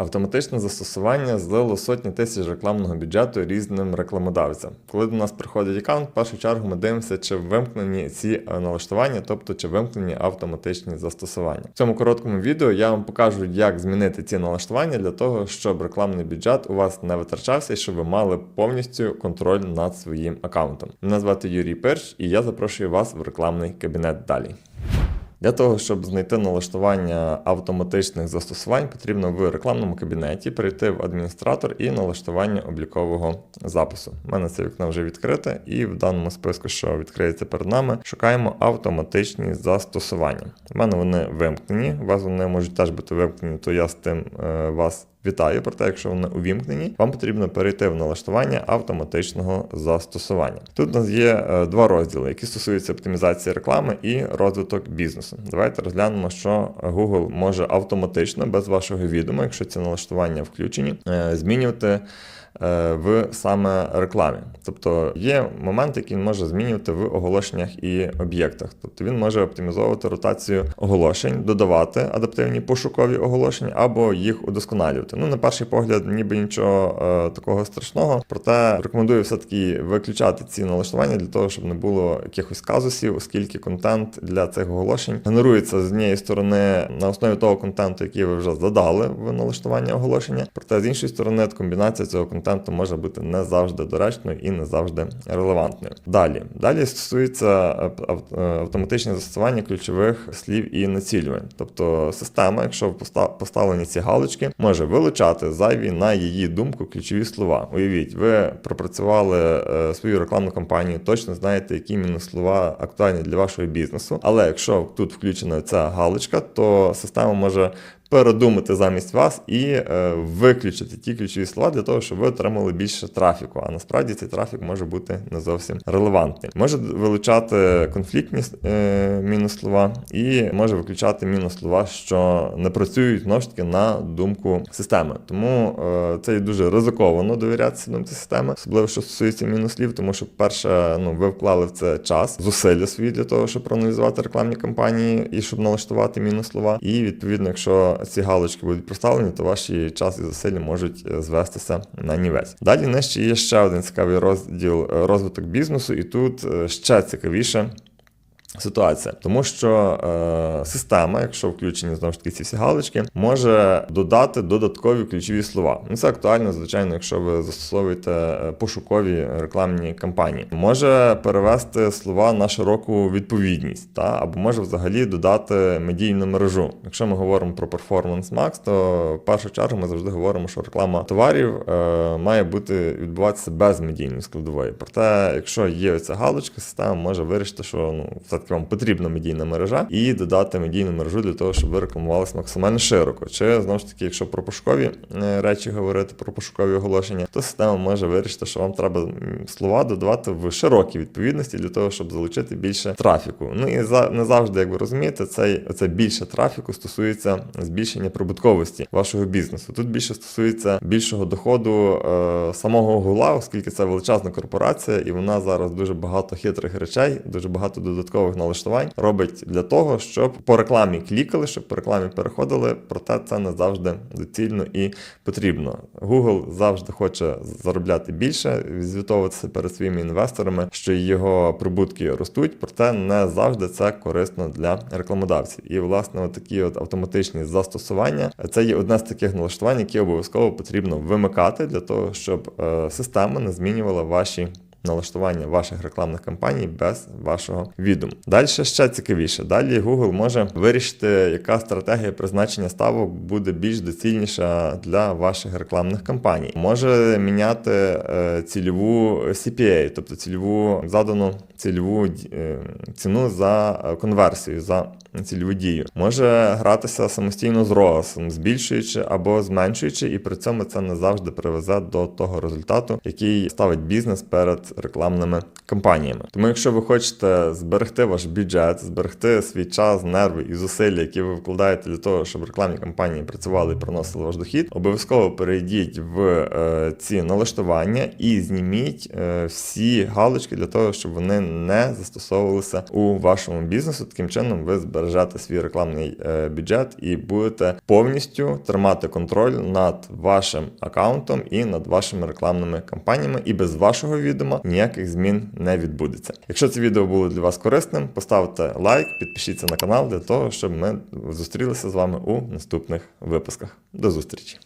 Автоматичне застосування злило сотні тисяч рекламного бюджету різним рекламодавцям. Коли до нас приходить аккаунт, в першу чергу ми дивимося, чи вимкнені ці е, налаштування, тобто чи вимкнені автоматичні застосування. В цьому короткому відео я вам покажу, як змінити ці налаштування для того, щоб рекламний бюджет у вас не витрачався і щоб ви мали повністю контроль над своїм аккаунтом. Мене звати Юрій Перш, і я запрошую вас в рекламний кабінет далі. Для того, щоб знайти налаштування автоматичних застосувань, потрібно в рекламному кабінеті перейти в адміністратор і налаштування облікового запису. У мене це вікно вже відкрите, і в даному списку, що відкриється перед нами, шукаємо автоматичні застосування. У мене вони вимкнені. У вас вони можуть теж бути вимкнені, то я з тим е, вас Вітаю, проте, якщо вони увімкнені, вам потрібно перейти в налаштування автоматичного застосування. Тут у нас є е, два розділи, які стосуються оптимізації реклами і розвиток бізнесу. Давайте розглянемо, що Google може автоматично, без вашого відома, якщо ці налаштування включені, е, змінювати е, в саме рекламі. Тобто є моменти, які він може змінювати в оголошеннях і об'єктах. Тобто він може оптимізовувати ротацію оголошень, додавати адаптивні пошукові оголошення або їх удосконалювати. Ну, на перший погляд, ніби нічого е, такого страшного, проте рекомендую все-таки виключати ці налаштування для того, щоб не було якихось казусів, оскільки контент для цих оголошень генерується з однієї сторони на основі того контенту, який ви вже задали в налаштування оголошення. Проте з іншої сторони, комбінація цього контенту може бути не завжди доречною і не завжди релевантною. Далі, далі стосується е, е, автоматичне застосування ключових слів і націлювань. Тобто система, якщо поста- поставлені ці галочки, може вилучати зайві на її думку ключові слова. Уявіть, ви пропрацювали е, свою рекламну кампанію, точно знаєте, які іменно слова актуальні для вашого бізнесу. Але якщо тут включена ця галочка, то система може передумати замість вас і е, виключити ті ключові слова для того, щоб ви отримали більше трафіку. А насправді цей трафік може бути не зовсім релевантний. Може вилучати конфліктні е, мінус-слова і може виключати мінус-слова, що не працюють знову ж таки на думку системи. Тому е, це є дуже ризиковано довірятися думці системи, особливо що стосується мінус-слів, тому що перше, ну ви вклали в це час, зусилля свої для того, щоб проаналізувати рекламні кампанії і щоб налаштувати мінус-слова. І відповідно, якщо ці галочки будуть проставлені, то ваші час і зусилля можуть е, звестися на нівець. Далі нижче є ще один цікавий розділ е, розвиток бізнесу, і тут е, ще цікавіше. Ситуація, тому що е, система, якщо включені знову ж таки ці всі галочки, може додати додаткові ключові слова. Ну це актуально, звичайно, якщо ви застосовуєте е, пошукові рекламні кампанії, може перевести слова на широку відповідність, та або може взагалі додати медійну мережу. Якщо ми говоримо про Performance Max, то в першу чергу ми завжди говоримо, що реклама товарів е, має бути відбуватися без медійної складової. Проте, якщо є оця галочка, система може вирішити, що ну все-таки вам потрібна медійна мережа, і додати медійну мережу для того, щоб ви рекламувалися максимально широко. Чи знову ж таки, якщо про пошукові е, речі говорити, про пошукові оголошення, то система може вирішити, що вам треба слова додавати в широкій відповідності для того, щоб залучити більше трафіку. Ну і за не завжди, як ви розумієте, цей оце більше трафіку стосується збільшення прибутковості вашого бізнесу. Тут більше стосується більшого доходу е, самого гула, оскільки це величезна корпорація, і вона зараз дуже багато хитрих речей, дуже багато додаткових налаштувань робить для того, щоб по рекламі клікали, щоб по рекламі переходили. Проте це не завжди доцільно і потрібно. Google завжди хоче заробляти більше, звітовуватися перед своїми інвесторами, що його прибутки ростуть, проте не завжди це корисно для рекламодавців. І власне такі от автоматичні застосування це є одне з таких налаштувань, які обов'язково потрібно вимикати для того, щоб е, система не змінювала ваші. Налаштування ваших рекламних кампаній без вашого відому. Далі ще цікавіше. Далі Google може вирішити, яка стратегія призначення ставок буде більш доцільніша для ваших рекламних кампаній. Може міняти е, цільову CPA, тобто цільову задану цільову е, ціну за е, конверсію, за цільову дію. Може гратися самостійно з ROAS, збільшуючи або зменшуючи, і при цьому це не завжди привезе до того результату, який ставить бізнес перед рекламними кампаніями. Тому, якщо ви хочете зберегти ваш бюджет, зберегти свій час, нерви і зусилля, які ви вкладаєте для того, щоб рекламні кампанії працювали і приносили ваш дохід, обов'язково перейдіть в е, ці налаштування і зніміть е, всі галочки для того, щоб вони не застосовувалися у вашому бізнесу. Таким чином ви збережете збережати свій рекламний е, бюджет і будете повністю тримати контроль над вашим аккаунтом і над вашими рекламними кампаніями. І без вашого відома ніяких змін не відбудеться. Якщо це відео було для вас корисним, поставте лайк, підпишіться на канал для того, щоб ми зустрілися з вами у наступних випусках. До зустрічі!